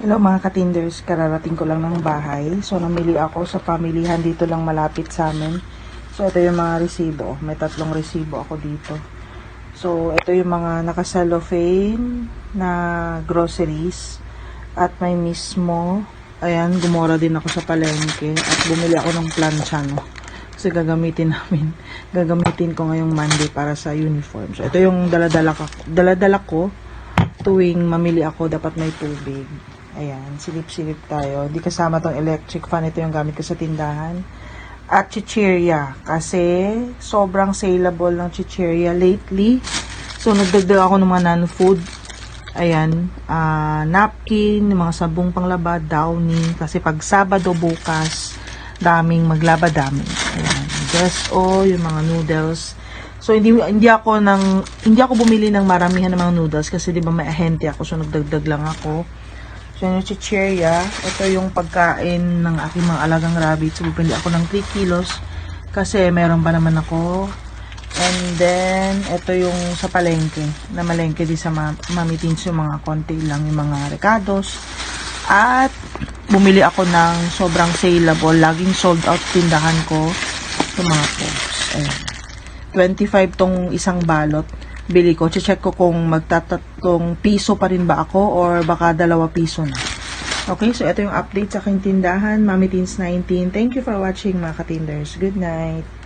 Hello mga katinders, kararating ko lang ng bahay. So namili ako sa pamilihan dito lang malapit sa amin. So ito yung mga resibo. May tatlong resibo ako dito. So ito yung mga nakasallophane na groceries. At may mismo, ayan, gumora din ako sa palengke. At bumili ako ng plancha, no. Kasi gagamitin namin. Gagamitin ko ngayong Monday para sa uniform. So ito yung daladala ko. Daladala ko tuwing mamili ako, dapat may tubig. Ayan, silip-silip tayo. Di kasama tong electric fan. Ito yung gamit ko sa tindahan. At chichirya. Kasi sobrang saleable ng chichirya lately. So, nagdagdag ako ng mga non-food. Ayan, ah, napkin, mga sabong panglaba, downy. Kasi pag Sabado bukas, daming maglaba dami. Ayan, just o yung mga noodles. So hindi hindi ako nang hindi ako bumili ng maramihan ng mga noodles kasi 'di ba may ahente ako so nagdagdag lang ako. So yung chichirya, ito yung pagkain ng aking mga alagang rabbit. So bumili ako ng 3 kilos kasi meron pa naman ako. And then ito yung sa palengke, na malengke di sa ma mamitins yung mga konti lang yung mga recados. At bumili ako ng sobrang saleable, laging sold out tindahan ko yung mga. Ayan. 25 tong isang balot bili ko. Check ko kung magtatatlong piso pa rin ba ako or baka dalawa piso na. Okay, so ito yung update sa aking tindahan, Mami Teens 19. Thank you for watching mga katinders. Good night.